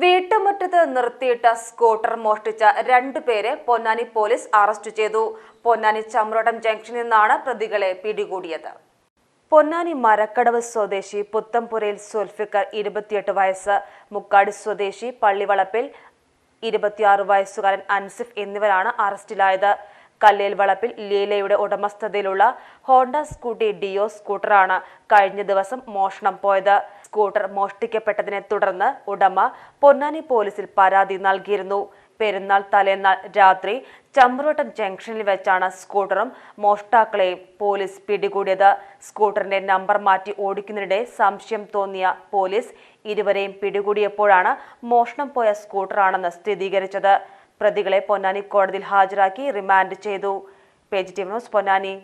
വീട്ടുമുറ്റത്ത് നിർത്തിയിട്ട സ്കൂട്ടർ മോഷ്ടിച്ച രണ്ടുപേരെ പൊന്നാനി പോലീസ് അറസ്റ്റ് ചെയ്തു. പൊന്നാനി ചമ്രോടം ജംഗ്ഷനിൽ നിന്നാണ് പ്രതികളെ പിടികൂടിയത്. പൊന്നാനി മരക്കടവ് സ്വദേശി പുത്തംപുരയിൽ സുൽഫിക്കർ ഇരുപത്തിയെട്ട് വയസ്സ് മുക്കാടി സ്വദേശി പള്ളിവളപ്പിൽ ഇരുപത്തിയാറ് വയസ്സുകാരൻ അൻസിഫ് എന്നിവരാണ് അറസ്റ്റിലായത്. കല്ലേൽ വളപ്പിൽ ലീലയുടെ ഉടമസ്ഥതയിലുള്ള ഹോണ്ട സ്കൂട്ടി ഡിയോ സ്കൂട്ടറാണ് കഴിഞ്ഞ ദിവസം മോഷണം പോയത്. സ്കൂട്ടർ മോഷ്ടിക്കപ്പെട്ടതിനെ തുടർന്ന് ഉടമ പൊന്നാനി പോലീസിൽ പരാതി നൽകിയിരുന്നു. പെരുന്നാൾ തലേന്നാൾ രാത്രി ചമ്പ്രോട്ടം ജംഗ്ഷനിൽ വെച്ചാണ് സ്കൂട്ടറും മോഷ്ടാക്കളെയും പോലീസ് പിടികൂടിയത്. സ്കൂട്ടറിന്റെ നമ്പർ മാറ്റി ഓടിക്കുന്നതിനിടെ സംശയം തോന്നിയ പോലീസ് ഇരുവരെയും പിടികൂടിയപ്പോഴാണ് മോഷണം പോയ സ്കൂട്ടറാണെന്ന് സ്ഥിരീകരിച്ചത്. പ്രതികളെ പൊന്നാനി കോടതിയിൽ ഹാജരാക്കി റിമാൻഡ് ചെയ്തു. Page T news Ponnani.